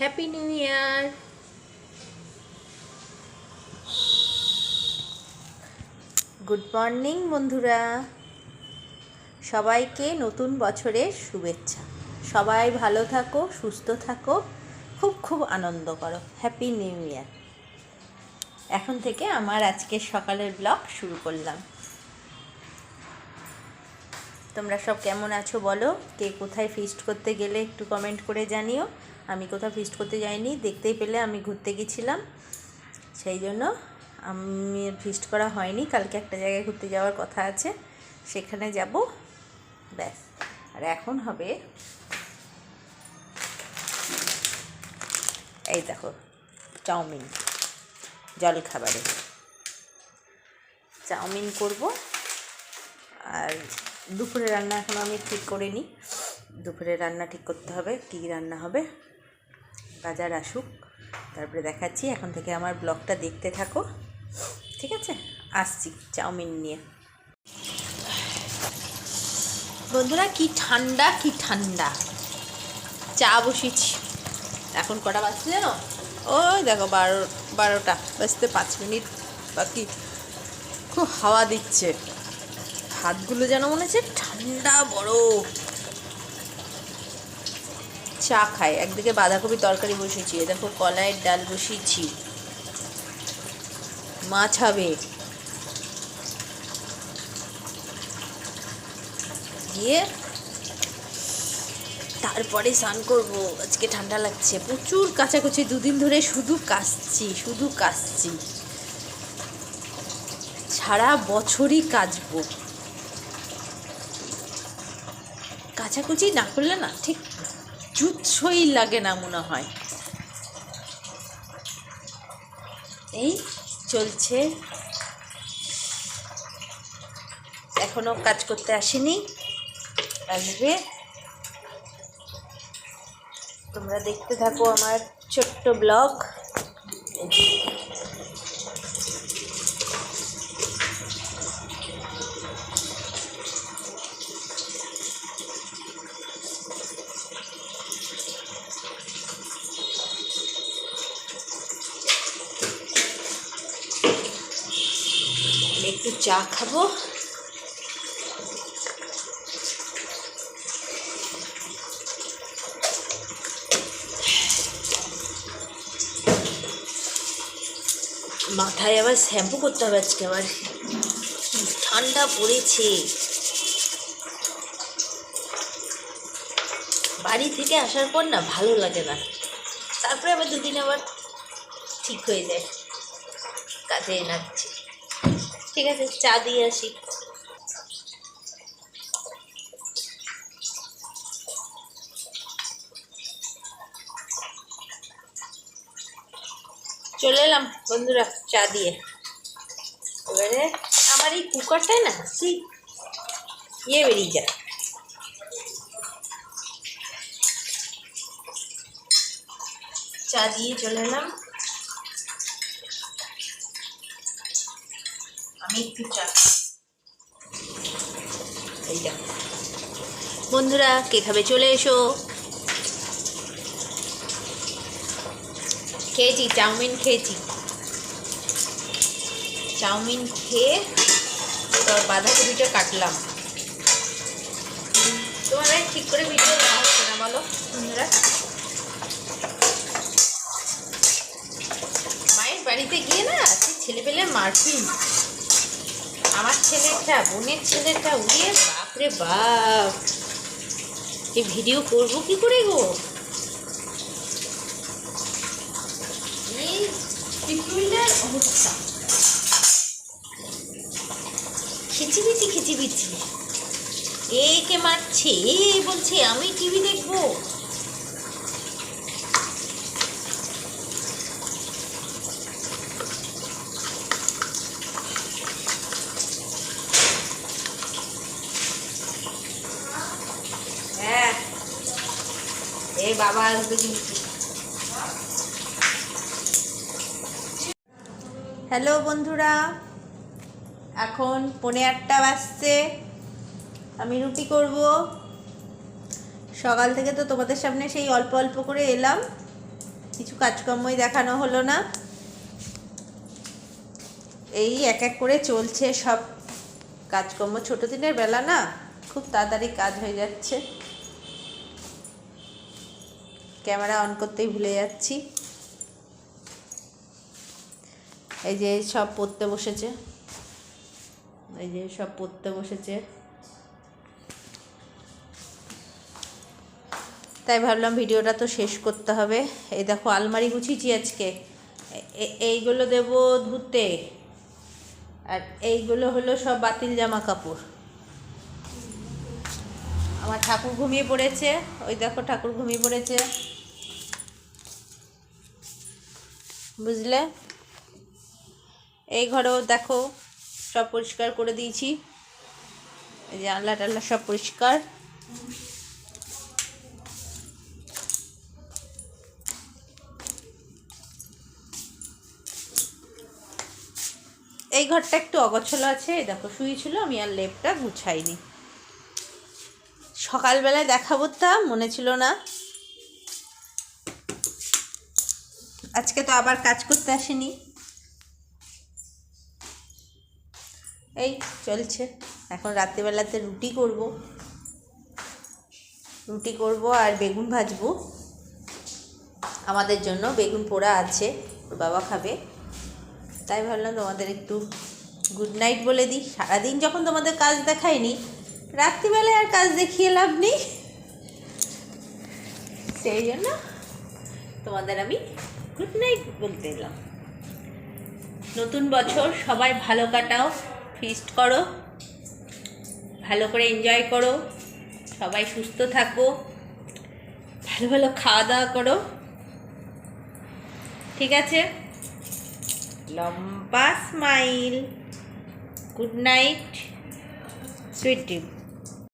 Happy new year good morning বন্ধুরা। সবাইকে নতুন বছরের শুভেচ্ছা। সবাই ভালো থাকো, সুস্থ থাকো, খুব খুব আনন্দ করো। হ্যাপি নিউ ইয়ার এখন থেকে আমার আজকের সকালের ব্লগ শুরু করলাম। তোমরা সব কেমন আছো বলো? কে কোথায় ফিস্ট করতে গেলে একটু কমেন্ট করে জানিও। আমি কোথাও ফিস্ট করতে যাইনি, দেখতেই পেলে আমি ঘুরতে গেছিলাম। সেই জন্য আমি ফিস্ট করা হয়নি, কালকে একটা জায়গায় ঘুরতে যাওয়ার কথা আছে, সেখানে যাব। ব্যাস, আর এখন হবে এই দেখো, চাউমিন জল খাবারে চাউমিন করব, আর দুপুরে রান্না এখনও আমি ঠিক করিনি। দুপুরে রান্না ঠিক করতে হবে, কী রান্না হবে? বাজার আসুক। তারপরে দেখাচ্ছি, এখন থেকে আমার ব্লগটা দেখতে থাকো। ঠিক আছে? আসছি চাউমিন নিয়ে। বন্ধুরা, কি ঠান্ডা কি ঠান্ডা। চা বসিয়েছি। এখন কটা বাজছে জানো? ওই দেখো, বারো, বারোটা, বাজতে পাঁচ মিনিট বাকি। খুব হাওয়া দিচ্ছে। হাতগুলো যেন মনে হচ্ছে ঠান্ডা বড় চা খাই একদিকে বাঁধাকপি তরকারি বসিয়েছি দেখো কলাইয়ের ডাল বসিয়েছি। মাছ হবে দিয়ে তারপরে স্নান করব। আজকে ঠান্ডা লাগছে, প্রচুর কাচাকুচি, দুদিন ধরে শুধু কাশছি শুধু কাশছি। সারা বছরই কাচবো। কাচাকুচি না করলে না, ঠিক জুৎসই লাগে না মনে হয়। এই চলছে। এখনও কাজ করতে আসেনি। আসবে। তোমরা দেখতে থাকো আমার ছোট্ট ব্লগ। চা খাব। মাথায় আবার শ্যাম্পু করতে হবে আজকে আবার। ঠান্ডা পড়েছে। বাড়ি থেকে আসার পর না ভালো লাগে না। তারপরে আবার দুদিন আবার ঠিক হয়ে যায়। কাজে নাচছে ঠিক আছে চা দিয়ে আসি চলে এলাম বন্ধুরা চা দিয়ে এবারে আমার এই কুকারটায় না সেই ইয়ে বেরিয়ে যায় চা দিয়ে চলে এলাম আমি একটু চা এই বন্ধুরা কে খাবে চলে এসো? খেয়েছি, চাউমিন খেয়েছি। চাউমিন খেয়ে তারপর বাঁধাকপিটা কাটলাম। তোমার ঠিক করে ভিডিও দেওয়া হচ্ছে না, বলো, বন্ধুরা? মায়ের বাড়িতে গিয়ে না, সে ছেলেপেলে মারপিট। আমার ছেলেটা, বোনের ছেলেটা, উড়িয়ে বাপরে বাপ। এই ভিডিও করব কি করে গো? খিচিবিচি খিচিবিচি। একে মারছে? এ বলছে, আমি টিভি দেখব হ্যাঁ এ বাবা হ্যালো বন্ধুরা, এখন পৌনে আটটা বাজছে। আমি রুটি করব। সকাল থেকে তো তোমাদের সামনে সেই অল্প অল্প করে এলাম। কিছু কাজকর্মই দেখানো হলো না। এই এক এক করে চলছে সব কাজকর্ম। ছোট দিনের বেলা না, খুব তাড়াতাড়ি কাজ হয়ে যাচ্ছে। ক্যামেরা অন করতেই ভুলে যাচ্ছি। এই যে সব পড়তে বসেছে। এই যে সব পড়তে বসেছে। তাই ভাবলাম ভিডিওটা তো শেষ করতে হবে। এই দেখো আলমারি গুছিয়েছি আজকে। এইগুলো দেবো ধুতে। আর এইগুলো হলো সব বাতিল জামা কাপড়। আমার ঠাকুর ঘুমিয়ে পড়েছে। ওই দেখো ঠাকুর ঘুমিয়ে পড়েছে। বুঝলে? এই ঘরেও দেখো, সব পরিষ্কার করে দিয়েছি। এই যে আল্লাহ টাল্লা সব পরিষ্কার। এই ঘরটা একটু অগোছলো আছে। দেখো শুয়েছিল আমি আর লেপটা গুছাইনি। সকালবেলায় দেখাবো তা, মনে ছিল না। আজকে তো আবার কাজ করতে আসেনি। এই চলছে। এখন রাত্রিবেলাতে রুটি করব। রুটি করব আর বেগুন ভাজবো। আমাদের জন্য বেগুন পোড়া আছে, ওর বাবা খাবে। তাই ভাবলাম তোমাদের একটু গুড নাইট বলে দিই। সারাদিন যখন তোমাদের কাজ দেখায়নি, রাত্রিবেলায় আর কাজ দেখিয়ে লাভ নেই। সেই জন্য তোমাদের আমি গুড নাইট বলতে এলাম। নতুন বছর, সবাই ভালো কাটাও ফিস্ট করো, ভালো করে এনজয় করো, সবাই সুস্থ থাকো, ভালো ভালো খাওয়া দাওয়া করো। ঠিক আছে? লম্বা smile good night sweet dream